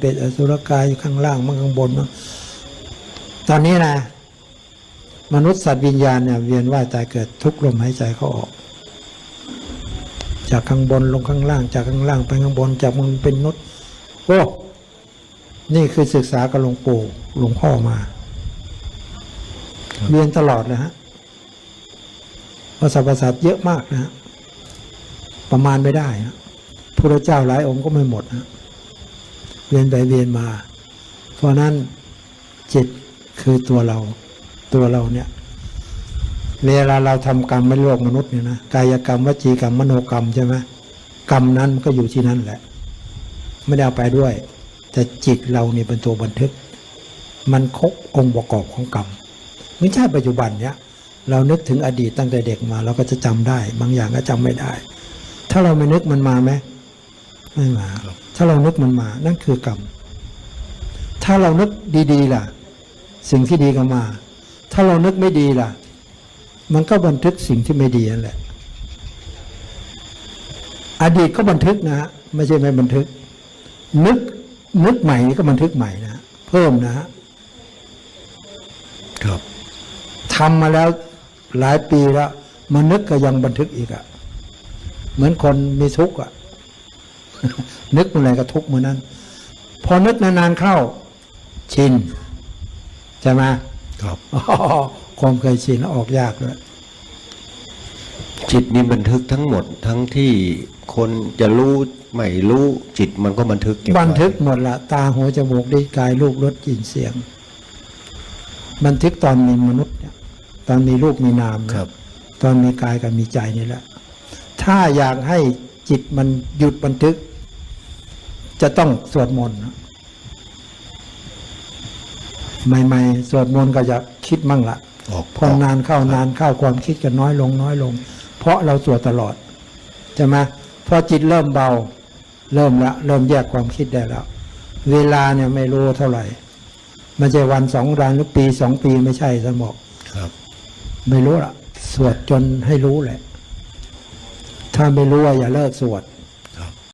เปรตอสุรกายอยู่ข้างล่างมั่งข้างบนมั่งตอนนี้นะ มนุษย์สัตว์วิญญาณเนี่ยเวียนว่ายตายเกิดทุกลมหายใจเขาออก จากข้างบนลงข้างล่างจากข้างล่างไปข้างบนจากมันเป็นนุษย์โอ้นี่คือศึกษากับหลวงปู่หลวงพ่อมาเรียนตลอดเลยฮะภาษาภาษาทเยอะมากนะฮะประมาณไม่ได้ฮะพระเจ้าหลายองค์ก็ไม่หมดนะ เรียนไปเรียนมา เพราะนั้นจิตคือตัวเรา ตัวเราเนี่ย เวลาเราทำกรรมไม่โลกมนุษย์เนี่ยนะกายกรรมวจีกรรมมโนกรรมใช่ไหมกรรมนั้นมันก็อยู่ที่นั่นแหละ ไม่ได้เอาไปด้วย แต่จิตเราเนี่ยเป็นตัวบันทึก มันครบองค์ประกอบของกรรมไม่ใช่ปัจจุบันเนี้ยเรานึกถึงอดีตตั้งแต่เด็กมาเราก็จะจำได้ บางอย่างก็จำไม่ได้ ถ้าเราไม่นึกมันมาไหม ไม่มาถ้าเรานึกมันมา นั่นคือกรรม ถ้าเรานึกดีๆล่ะ สิ่งที่ดีก็มา ถ้าเรานึกไม่ดีล่ะ มันก็บันทึกสิ่งที่ไม่ดีนั่นแหละ อดีตก็บันทึกนะฮะไม่ใช่ไม่บันทึก นึกนึกใหม่นี่ก็บันทึกใหม่นะฮะเพิ่มนะฮะครับทำมาแล้วหลายปีแล้วมานึกก็ยังบันทึกอีกอะเหมือนคนมีทุกข์อะ นึกเมื่อไหรก็ทุกข์เมื่อนั้น พอนึกนานๆเข้า ชินใช่ไหมครับอ๋อความเคยชินออกยากเลยจิตนี่บันทึกทั้งหมดทั้งที่คนจะรู้ไม่รู้จิตมันก็บันทึกเก็บไว้บันทึกหมดละตาหูจมูกได้กายรูปรสกลิ่นเสียง บันทึกตอนมีมนุษย์เนี่ยตอนมีรูปมีนามเนี่ยครับ ตอนมีกายกับมีใจนี่แหละ ถ้าอยากให้จิตมันหยุดบันทึก จะต้องสวดมนต์นะใหม่ๆสวดมนต์ก็จะคิดมั่งละออกพอนานเข้านานเข้าความคิดก็น้อยลงน้อยลง เพราะเราสวดตลอดใช่ไหมพอจิตเริ่มเบา เริ่มละเริ่มแยกความคิดได้แล้ว เวลาเนี่ยไม่รู้เท่าไหร่ไม่ใช่วันสองวันหรือปีสองปีไม่ใช่สมบอกครับ ไม่รู้ละสวดจนให้รู้แหละ ถ้าไม่รู้ว่าอย่าเลิกสวด